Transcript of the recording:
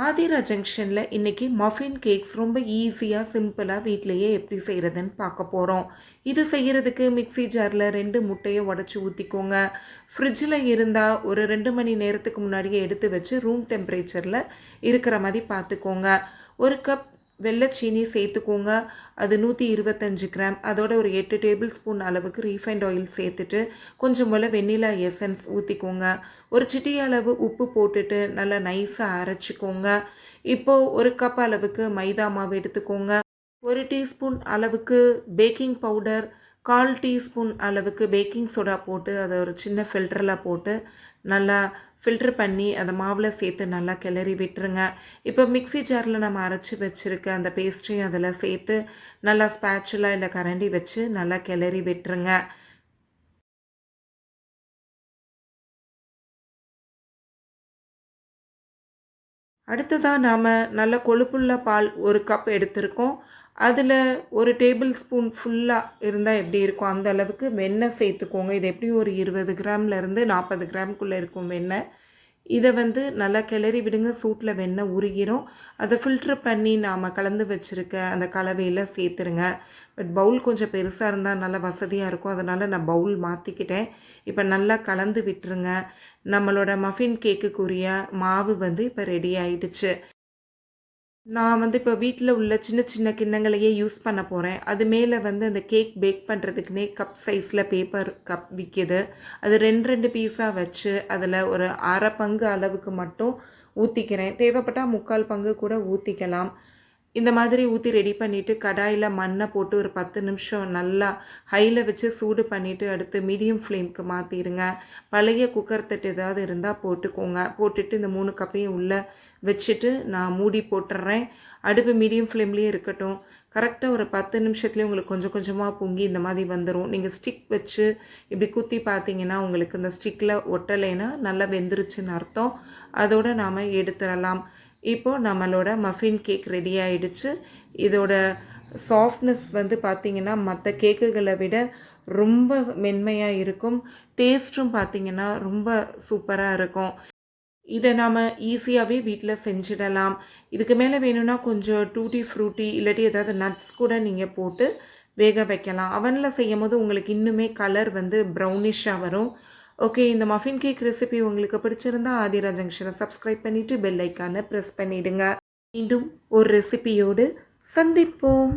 ஆதிரா ஜங்ஷனில் இன்றைக்கி muffin cakes ரொம்ப ஈஸியாக சிம்பிளாக வீட்டிலையே எப்படி செய்கிறதுன்னு பார்க்க போகிறோம் இது செய்கிறதுக்கு மிக்ஸி ஜாரில் ரெண்டு முட்டையை உடச்சி ஊற்றிக்கோங்க ஃப்ரிட்ஜில் இருந்தால் ஒரு ரெண்டு மணி நேரத்துக்கு முன்னாடியே எடுத்து வச்சு ரூம் டெம்பரேச்சரில் இருக்கிற மாதிரி பார்த்துக்கோங்க. ஒரு கப் வெள்ளை சீனி சேர்த்துக்கோங்க. அது நூற்றி இருபத்தஞ்சு கிராம். அதோட ஒரு எட்டு டேபிள் ஸ்பூன் அளவுக்கு ரீஃபைண்ட் ஆயில் சேர்த்துட்டு கொஞ்சம் போல் வெண்ணிலா எசன்ஸ் ஊற்றிக்கோங்க ஒரு சிட்டி அளவு உப்பு போட்டுட்டு நல்லா நைஸாக அரைச்சிக்கோங்க. இப்போது ஒரு கப் அளவுக்கு மைதா மாவு எடுத்துக்கோங்க. ஒரு டீஸ்பூன் அளவுக்கு பேக்கிங் பவுடர் கால் டீஸ்பூன் அளவுக்கு பேக்கிங் சோடா போட்டு அதை ஒரு சின்ன ஃபில்டரில் போட்டு நல்லா ஃபில்ட்ரு பண்ணி அதை மாவில் சேர்த்து நல்லா கிளறி விட்டுருங்க. இப்போ மிக்ஸி ஜாரில் நம்ம அரைச்சி வச்சுருக்க அந்த பேஸ்ட்ரியும் அதில் சேர்த்து நல்லா ஸ்பேச்சுலாக இல்லை கரண்டி வச்சு நல்லா கிளறி விட்டுருங்க. அடுத்ததாக நாம் நல்ல கொழுப்புள்ள பால் ஒரு கப் எடுத்திருக்கோம். அதில் ஒரு டேபிள் ஸ்பூன் ஃபுல்லாக இருந்தால் எப்படி இருக்கும்? அந்த அளவுக்கு வெண்ணெய் சேர்த்துக்கோங்க. இது எப்படியும் ஒரு இருபது கிராம்லேருந்து நாற்பது கிராம்குள்ளே இருக்கும் வெண்ணெய். இதை வந்து நல்லா கிளறி விடுங்க. சூட்டில் வெண்ணெய் உருகிரும். அதை ஃபில்ட்ரு பண்ணி நாம் கலந்து வச்சுருக்க அந்த கலவையில் சேர்த்துருங்க. பட் பவுல் கொஞ்சம் பெருசாக இருந்தால் நல்லா வசதியாக இருக்கும். அதனால் நான் பவுல் மாற்றிக்கிட்டேன் இப்போ நல்லா கலந்து விட்டுருங்க. நம்மளோட மஃபின் கேக்குக்குரிய மாவு வந்து இப்போ ரெடி ஆயிடுச்சு. நான் வந்து இப்போ வீட்டில் உள்ள சின்ன சின்ன கிண்ணங்களையே யூஸ் பண்ண போகிறேன் அது மேலே வந்து அந்த கேக் பேக் பண்ணுறதுக்குனே கப் சைஸில் பேப்பர் கப் விற்கிது அது ரெண்டு ரெண்டு பீஸாக வச்சு அதில் ஒரு அரை பங்கு அளவுக்கு மட்டும் ஊற்றிக்கிறேன் தேவைப்பட்டால் முக்கால் பங்கு கூட ஊற்றிக்கலாம் இந்த மாதிரி ஊற்றி ரெடி பண்ணிவிட்டு கடாயில் மண்ணை போட்டு ஒரு பத்து நிமிஷம் நல்லா ஹையில் வச்சு சூடு பண்ணிவிட்டு அடுத்து மீடியம் ஃப்ளேம்க்கு மாற்றிடுங்க பழைய குக்கர் தட்டு ஏதாவது இருந்தால் போட்டுக்கோங்க. போட்டுட்டு இந்த மூணு கப்பையும் உள்ளே வச்சுட்டு நான் மூடி போட்டுடுறேன் அடுப்பு மீடியம் ஃப்ளேம்லேயே இருக்கட்டும். கரெக்டாக ஒரு பத்து நிமிஷத்துலேயே உங்களுக்கு கொஞ்சம் கொஞ்சமாக பொங்கி இந்த மாதிரி வந்துடும் நீங்கள் ஸ்டிக் வச்சு இப்படி குத்தி பார்த்தீங்கன்னா உங்களுக்கு இந்த ஸ்டிக்கில் ஒட்டலைன்னா நல்லா வெந்துருச்சுன்னு அர்த்தம். அதோடு நாம் எடுத்துடலாம். இப்போது நம்மளோட மஃபின் கேக் ரெடி ஆயிடுச்சு. இதோட சாஃப்ட்னஸ் வந்து பார்த்திங்கன்னா மற்ற கேக்குகளை விட ரொம்ப மென்மையாக இருக்கும். டேஸ்ட்டும் பார்த்திங்கன்னா ரொம்ப சூப்பராக இருக்கும். இதை நாம் ஈஸியாகவே வீட்டில் செஞ்சிடலாம். இதுக்கு மேலே வேணும்னா கொஞ்சம் டூட்டி ஃப்ரூட்டி இல்லாட்டி ஏதாவது நட்ஸ் கூட நீங்கள் போட்டு வேக வைக்கலாம். அவனில் செய்யும் போது உங்களுக்கு இன்னுமே கலர் வந்து ப்ரௌனிஷாக வரும். ஓகே இந்த மஃபின் கேக் ரெசிபி உங்களுக்கு பிடிச்சிருந்தா ஆதிரா ஜங்ஷனை சப்ஸ்கிரைப் பண்ணிவிட்டு பெல் ஐக்கானை ப்ரெஸ் பண்ணிவிடுங்க மீண்டும் ஒரு ரெசிபியோடு சந்திப்போம்.